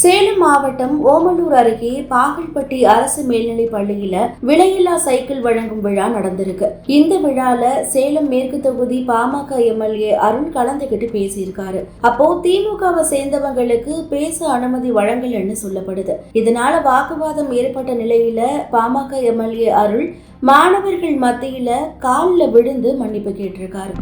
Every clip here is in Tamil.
சேலம் மாவட்டம் ஓமலூர் அருகே பாகல்பட்டி அரசு மேல்நிலைப் பள்ளியில விலையில்லா சைக்கிள் வழங்கும் விழா நடந்திருக்கு. இந்த விழால சேலம் மேற்கு தொகுதி பாமக எம்எல்ஏ அருண் கலந்துகிட்டு பேசியிருக்காரு. அப்போ திமுகவை சேர்ந்தவங்களுக்கு பேச அனுமதி வழங்கலன்னு சொல்லப்படுது. இதனால வாக்குவாதம் ஏற்பட்ட நிலையில பாமக எம்எல்ஏ அருள் மாணவர்கள் மத்தியில காலில் விழுந்து மன்னிப்பு கேட்டிருக்காரு.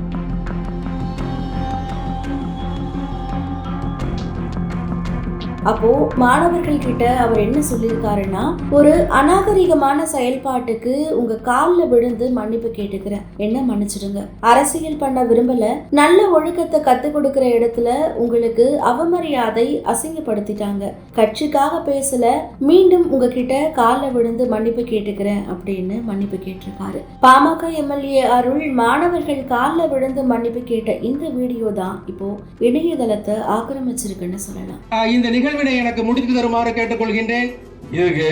அப்போ மாணவர்கள் கிட்ட அவர் என்ன சொல்லியிருக்காருன்னா ஒரு அநாகரிகமான செயல்பாட்டுக்கு உங்க காலில் விழுந்து மன்னிப்பு கேட்டுக்கிறேன் என்ன மன்னிச்சிடுங்க. அரசியல் பண்ண விரும்பல நல்ல ஒழுக்கத்தை கத்து கொடுக்கிற இடத்துல உங்களுக்கு அவமரியாதை அசிங்கப்படுத்திட்டாங்க. கட்சிக்காக பேசல மீண்டும் உங்ககிட்ட காலில் விழுந்து மன்னிப்பு கேட்டுக்கிறேன் அப்படின்னு மன்னிப்பு கேட்டிருக்காரு. பாமக எம்எல்ஏ அருள் மாணவர்கள் காலில் விழுந்து மன்னிப்பு கேட்ட இந்த வீடியோ தான் இப்போ இணையதளத்தை ஆக்கிரமிச்சிருக்குன்னு சொல்லலாம். இந்த நிகழ்ச்சி நிகழ்வினை எனக்கு முடித்து தருமாறு கேட்டுக்கொள்கின்றேன் இதுக்கு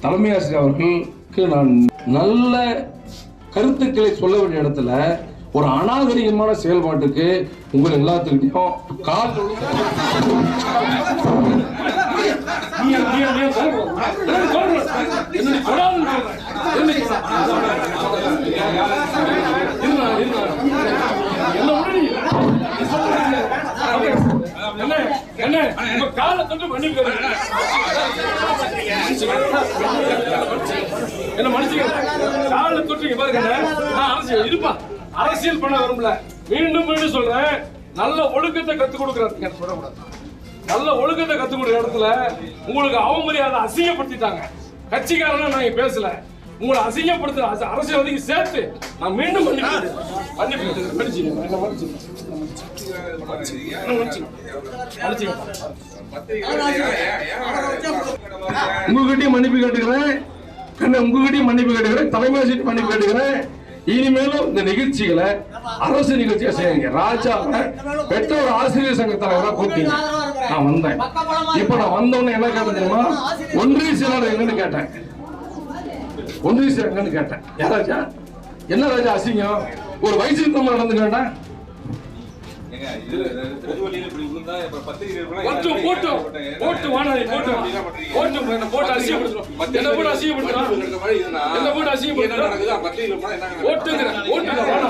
தலைமை ஆசிரியர் அவர்களுக்கு நான் நல்ல கருத்துக்களை சொல்ல வேண்டிய இடத்துல ஒரு அநாகரிகமான செயல்பாட்டுக்கு உங்கள் எல்லாத்துக்கிட்டையும் கால் என்ன உங்க காலை தொட்டு மன்னிப்பு கேளுங்க. என்ன மன்னிச்சுக்க. காலை தொட்டு பாருங்க. நான் அரசியல் இருப்பா. அரசியல் பண்ண விரும்பல மீண்டும் மீண்டும் சொல்றேன். நல்ல ஒழுக்கத்தை கத்துக் கொடுக்கறதுக்கு சொல்லக்கூடாது நல்ல ஒழுக்கத்தை கத்துக் கொடுக்குற இடத்துல உங்களுக்கு அவமரியாதை அசிங்கப்படுத்திட்டாங்க. கட்சிக்காரனா நான் இங்க பேசல. உங்களை அசிங்கப்படுத்துற அரசு- அரசியல்வாதிக்கு சேர்த்து நான் மீண்டும். உங்ககிட்டயும் மன்னிப்பு கேட்டுக்கிறேன். கண்ண உங்ககிட்டயும் மன்னிப்பு கேட்டுக்கிறேன். தலைமை ஆசிரியர் மன்னிப்பு கேட்டுக்கிறேன். இனிமேலும் இந்த நிகழ்ச்சிகளை அரசு நிகழ்ச்சியை செய்யுங்க. ராஜா பெற்றோர் ஆசிரியர் சங்க தலைவரா கூப்பிட்டீங்க. நான் வந்தேன். இப்ப நான் வந்தோடனே என்ன கேட்டேன் தெரியுமா? ஒன்றிய செயலாளர் எங்கன்னு கேட்டேன். செயலர் எங்கன்னு கேட்டேன். ஏன் ராஜா? என்ன ராஜா அசிங்கம்? ஒரு வயசு நம்ம நடந்துக்க வேண்டாம் போட்டு போட்டு போட்டு வாடாதே போட்டு. போட்டு என்ன போட்டு அசிங்கப்படுத்துறோம்?